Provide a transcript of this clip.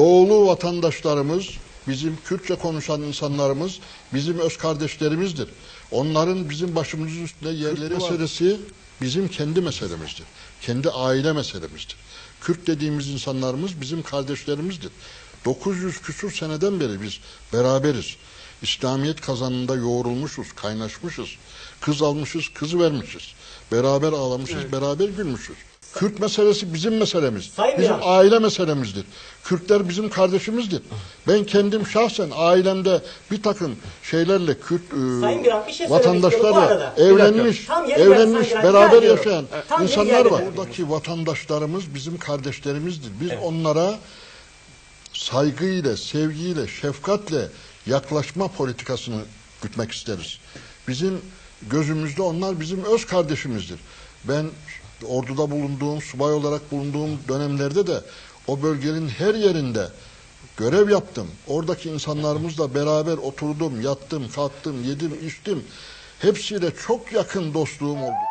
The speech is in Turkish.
Doğulu vatandaşlarımız, bizim Kürtçe konuşan insanlarımız bizim öz kardeşlerimizdir. Onların bizim başımızın üstünde yerleri meselesi bizim kendi meselemizdir. Kendi aile meselemizdir. Kürt dediğimiz insanlarımız bizim kardeşlerimizdir. 900 küsur seneden beri biz beraberiz. İslamiyet kazanında yoğrulmuşuz, kaynaşmışız. Kız almışız, kızı vermişiz. Beraber ağlamışız, beraber gülmüşüz. Kürt meselesi bizim meselemiz. Sayın bizim Beyaz. aile meselemizdir. Kürtler bizim kardeşimizdir. Ben kendim şahsen ailemde bir takım şeylerle Kürt e, Sayın Güran, bir şey söylemek istiyorum bu vatandaşlarla arada. evlenmiş, Tam yeri geldi evlenmiş, Sayın Güran, beraber rica ediyorum. yaşayan Tam yeri insanlar geldi var. Buradaki vatandaşlarımız bizim kardeşlerimizdir. Biz onlara saygıyla, sevgiyle, şefkatle yaklaşma politikasını gütmek isteriz. Bizim gözümüzde onlar bizim öz kardeşimizdir. Ben orduda bulunduğum, subay olarak bulunduğum dönemlerde de o bölgenin her yerinde görev yaptım. Oradaki insanlarımızla beraber oturdum, yattım, kalktım, yedim, içtim. Hepsiyle çok yakın dostluğum oldu.